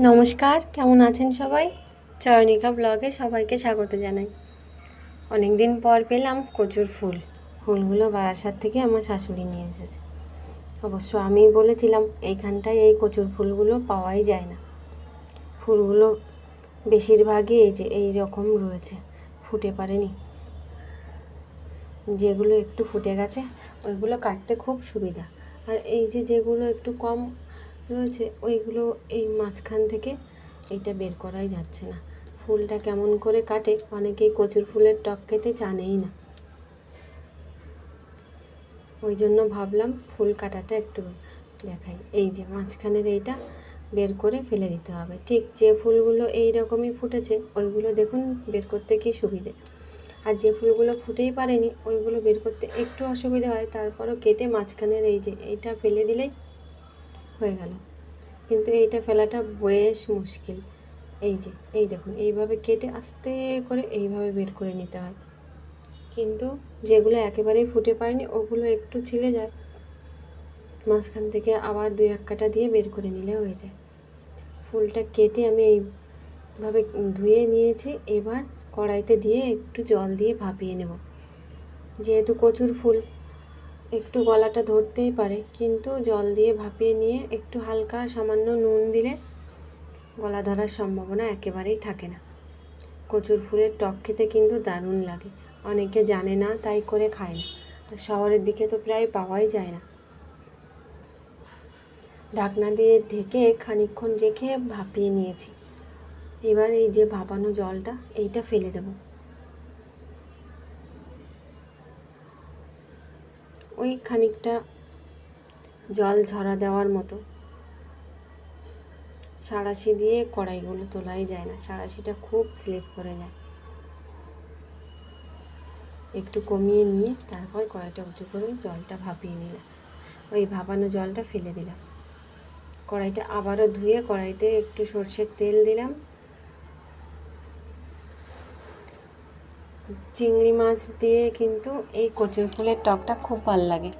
নমস্কার, কেমন আছেন সবাই? চয়নিকা ব্লগে সবাইকে স্বাগত জানাই। অনেক দিন পর পেলাম কচুর ফুল। ফুলগুলো বারাসাত থেকে আমার শাশুড়ি নিয়ে এসেছে। অবশ্য আমি বলেছিলাম, এইখানটায় এই কচুর ফুলগুলো পাওয়াই যায় না। ফুলগুলো বেশিরভাগই এই যে, এই রকম রয়েছে। ফুটে পারেনি। যেগুলো একটু ফুটে গেছে, ওইগুলো কাটতে খুব সুবিধা। আর এই যে, যেগুলো একটু কম রয়েছে, ওইগুলো এই মাঝখান থেকে এইটা বের করাই যাচ্ছে না। ফুলটা কেমন করে কাটে অনেকেই কচুর ফুলের টক খেতে জানেই না। ওই জন্য ভাবলাম ফুল কাটাটা একটু দেখাই। এই যে মাঝখানের এইটা বের করে ফেলে দিতে হবে। ঠিক যে ফুলগুলো এই রকমই ফুটেছে, ওইগুলো দেখুন বের করতে কি সুবিধে। আর যে ফুলগুলো ফুটেই পারেনি, ওইগুলো বের করতে একটু অসুবিধা হয়, তারপরও কেটে মাঝখানের এই যে এইটা ফেলে দিলেই হয়ে গেল। কিন্তু এইটা ফেলাটা বেশ মুশকিল। এই যে, এই দেখুন, এইভাবে কেটে আস্তে করে এইভাবে বের করে নিতে হয়। কিন্তু যেগুলো একেবারেই ফুটে পায়নি, ওগুলো একটু ছিঁড়ে যায়। মাঝখান থেকে আবার দুই এক কাটা দিয়ে বের করে নিলে হয়ে যায়। ফুলটা কেটে আমি এইভাবে ধুয়ে নিয়েছি। এবার কড়াইতে দিয়ে একটু জল দিয়ে ভাপিয়ে নেব। যেহেতু কচুর ফুল একটু গলাটা ধরতেই পারে, কিন্তু জল দিয়ে ভাপিয়ে নিয়ে একটু হালকা সামান্য নুন দিলে গলা ধরার সম্ভাবনা একেবারেই থাকে না। কচুর ফুলের টক খেতে কিন্তু দারুণ লাগে। অনেকে জানে না, তাই করে খায় না। আর শহরের দিকে তো প্রায় পাওয়াই যায় না। ঢাকনা দিয়ে ঢেকে খানিকক্ষণ রেখে ভাপিয়ে নিয়েছি। এবার এই যে ভাপানো জলটা, এইটা ফেলে দেবো। ওই খানিকটা জল ঝরা দেওয়ার মতো। সাঁড়াশি দিয়ে কড়াইগুলো তোলাই যায় না, সাঁড়াশিটা খুব স্লিপ করে যায়। একটু কমিয়ে নিয়ে তারপর কড়াইটা উঁচু করে জলটা ভাপিয়ে নিলাম। ওই ভাপানো জলটা ফেলে দিলাম। কড়াইটা আবারও ধুয়ে কড়াইতে একটু সর্ষের তেল দিলাম। চিংড়ি মাছ দিয়ে কিন্তু এই কচুর ফুলের টকটা খুব ভালো লাগে।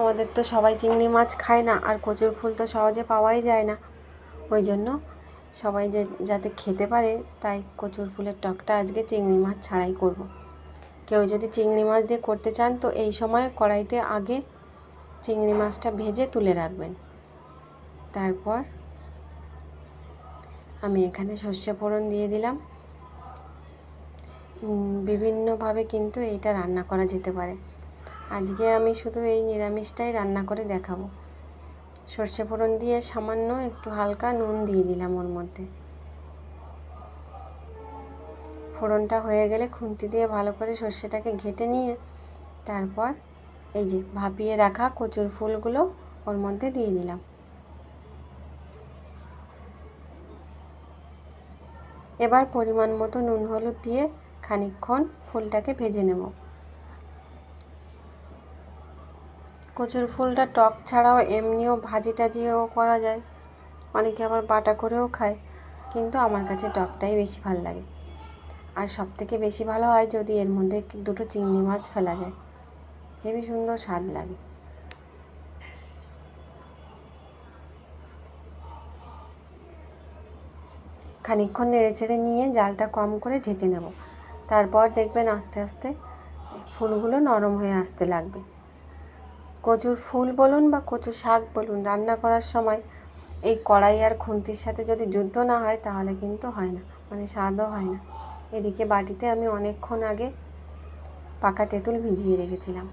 আমাদের তো সবাই চিংড়ি মাছ খায় না, আর কচুর ফুল তো সহজে পাওয়াই যায় না। ওই জন্য সবাই যে, যাতে খেতে পারে তাই কচুর ফুলের টকটা আজকে চিংড়ি মাছ ছাড়াই করব। কেউ যদি চিংড়ি মাছ দিয়ে করতে চান তো এই সময় কড়াইতে আগে চিংড়ি মাছটা ভেজে তুলে রাখবেন। তারপর আমি এখানে সর্ষে ফোড়ন দিয়ে দিলাম। বিভিন্নভাবে কিন্তু এইটা রান্না করা যেতে পারে। আজকে আমি শুধু এই নিরামিষটাই রান্না করে দেখাবো। সর্ষে ফোড়ন দিয়ে সামান্য একটু হালকা নুন দিয়ে দিলাম ওর মধ্যে। ফোড়নটা হয়ে গেলে খুন্তি দিয়ে ভালো করে সর্ষেটাকে ঘেটে নিয়ে তারপর এই যে ভাপিয়ে রাখা কচুর ফুলগুলো ওর মধ্যে দিয়ে দিলাম। এবার পরিমাণ মতো নুন হলুদ দিয়ে খানিকক্ষণ ফুলটাকে ভেজে নেব। কচুর ফুলটা টক ছাড়াও এমনিও ভাজি টাজিও করা যায়। অনেকে আবার বাটা করেও খায়, কিন্তু আমার কাছে টকটাই বেশি ভালো লাগে। আর সব থেকে বেশি ভালো হয় যদি এর মধ্যে দুটো চিংড়ি মাছ ফেলা যায়। হেবি সুন্দর স্বাদ লাগে। খানিকক্ষণ নেড়ে চেড়ে নিয়ে জালটা কম করে ঢেকে নেব। তারপর দেখবেন আস্তে আস্তে ফুলগুলো নরম হয়ে আসতে লাগবে। কচুর ফুল বলুন বা কচু শাক বলুন, রান্না করার সময় এই কড়াই আর খুন্তির সাথে যদি যুদ্ধ না হয় তাহলে কিন্তু হয় না মানে স্বাদও হয় না। এদিকে বাটিতে আমি অনেকক্ষণ আগে পাকা তেঁতুল ভিজিয়ে রেখেছিলাম।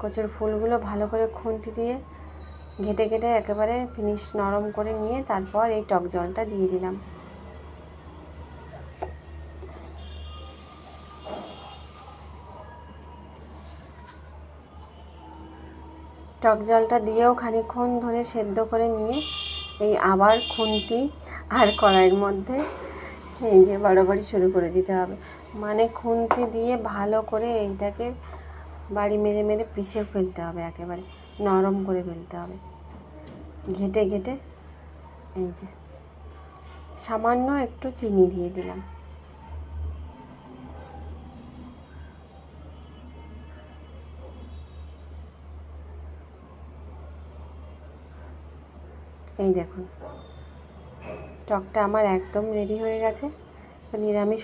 কচুর ফুলগুলো ভালো করে খুন্তি দিয়ে ঘেটে ঘেটে একেবারে ফিনিশ নরম করে নিয়ে তারপর এই টক জলটা দিয়ে দিলাম। টক জলটা দিয়েও খানিক্ষণ ধরে সেদ্ধ করে নিয়ে এই আবার খুন্তি আর কড়াইয়ের মধ্যে এই যে বাড়াবাড়ি শুরু করে দিতে হবে। মানে খুন্তি দিয়ে ভালো করে এইটাকে বাড়ি মেরে মেরে পিষে ফেলতে হবে একেবারে, নরম করে ফেলতে হবে। ঘেটে ঘেটে এই যে সামান্য একটু চিনি দিয়ে দিলাম। এই দেখুন টকটা আমার একদম রেডি হয়ে গেছে। তো নিরামিষ